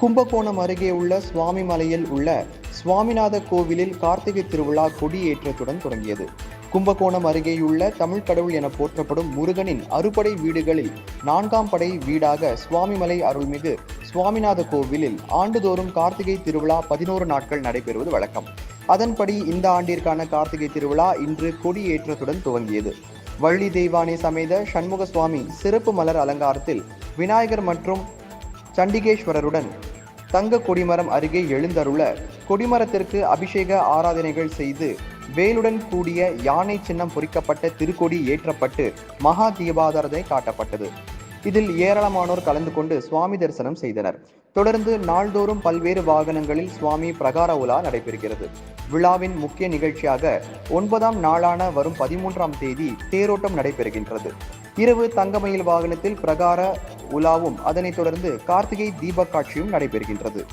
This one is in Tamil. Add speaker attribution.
Speaker 1: கும்பகோணம் அருகே உள்ள சுவாமி மலையில் உள்ள சுவாமிநாத கோவிலில் கார்த்திகை திருவிழா கொடியேற்றத்துடன் தொடங்கியது. கும்பகோணம் அருகேயுள்ள தமிழ் கடவுள் என போற்றப்படும் முருகனின் அறுபடை வீடுகளில் நான்காம் படை வீடாக சுவாமிமலை அருள்மிகு சுவாமிநாத கோவிலில் ஆண்டுதோறும் கார்த்திகை திருவிழா பதினோரு நாட்கள் நடைபெறுவது வழக்கம். அதன்படி இந்த ஆண்டிற்கான கார்த்திகை திருவிழா இன்று கொடியேற்றத்துடன் துவங்கியது. வள்ளி தெய்வானை சமேத சண்முக சுவாமி சிறப்பு மலர் அலங்காரத்தில் விநாயகர் மற்றும் சண்டிகேஸ்வரருடன் தங்க கொடிமரம் அருகே எழுந்தருள கொடிமரத்திற்கு அபிஷேக ஆராதனைகள் செய்து வேலுடன் கூடிய யானை சின்னம் பொறிக்கப்பட்ட திருக்கொடி ஏற்றப்பட்டு மகா தீபாதாரதை காட்டப்பட்டது. இதில் ஏராளமானோர் கலந்து கொண்டு சுவாமி தரிசனம் செய்தனர். தொடர்ந்து நாள்தோறும் பல்வேறு வாகனங்களில் சுவாமி பிரகார உலா நடைபெறுகிறது. விழாவின் முக்கிய நிகழ்ச்சியாக ஒன்பதாம் நாளான வரும் பதிமூன்றாம் தேதி தேரோட்டம் நடைபெறுகின்றது. இரவு தங்கமயில் வாகனத்தில் பிரகார உலாவும். அதனைத் தொடர்ந்து கார்த்திகை தீபக் காட்சியும் நடைபெறுகின்றது.